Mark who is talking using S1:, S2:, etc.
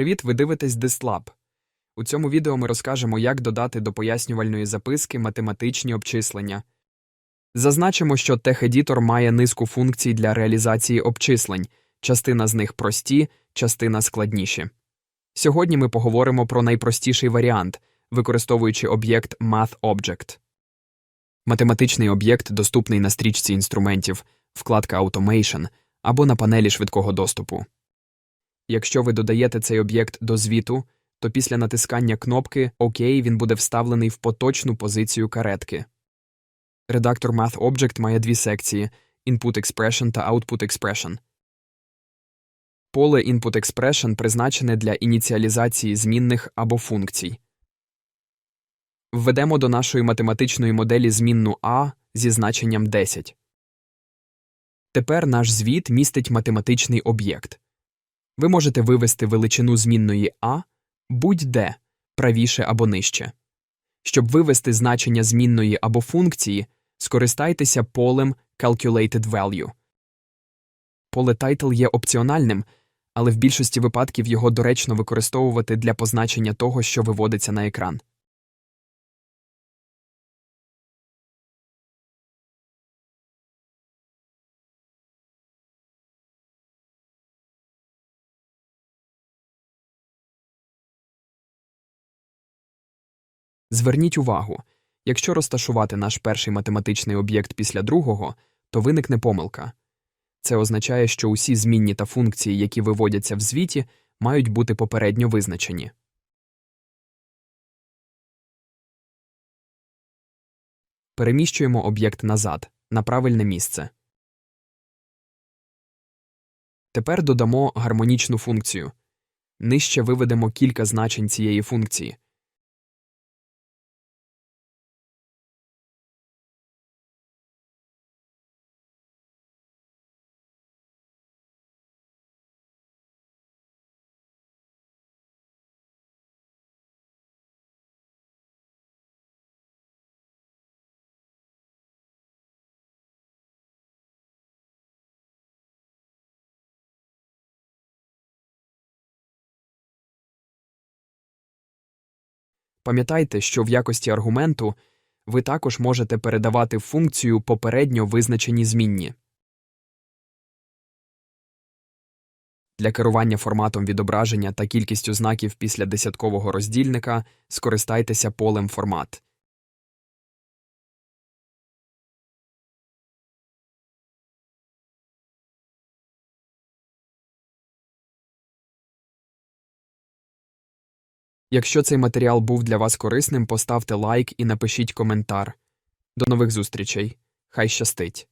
S1: Привіт, ви дивитесь Дислаб. У цьому відео ми розкажемо, як додати до пояснювальної записки математичні обчислення. Зазначимо, що TeX-едітор має низку функцій для реалізації обчислень, частина з них прості, частина складніші. Сьогодні ми поговоримо про найпростіший варіант, використовуючи об'єкт MathObject. Математичний об'єкт доступний на стрічці інструментів, вкладка Automation або на панелі швидкого доступу. Якщо ви додаєте цей об'єкт до звіту, то після натискання кнопки ОК він буде вставлений в поточну позицію каретки. Редактор MathObject має дві секції Input Expression та Output Expression. Поле Input Expression призначене для ініціалізації змінних або функцій. Введемо до нашої математичної моделі змінну А зі значенням 10. Тепер наш звіт містить математичний об'єкт. Ви можете вивести величину змінної А будь-де, правіше або нижче. Щоб вивести значення змінної або функції, скористайтеся полем Calculated Value. Поле Title є опціональним, але в більшості випадків його доречно використовувати для позначення того, що виводиться на екран. Зверніть увагу, якщо розташувати наш перший математичний об'єкт після другого, то виникне помилка. Це означає, що усі змінні та функції, які виводяться в звіті, мають бути попередньо визначені. Переміщуємо об'єкт назад, на правильне місце. Тепер додамо гармонічну функцію. Нижче виведемо кілька значень цієї функції. Пам'ятайте, що в якості аргументу ви також можете передавати функцію попередньо визначені змінні. Для керування форматом відображення та кількістю знаків після десяткового роздільника скористайтеся полем формат. Якщо цей матеріал був для вас корисним, поставте лайк і напишіть коментар. До нових зустрічей. Хай щастить!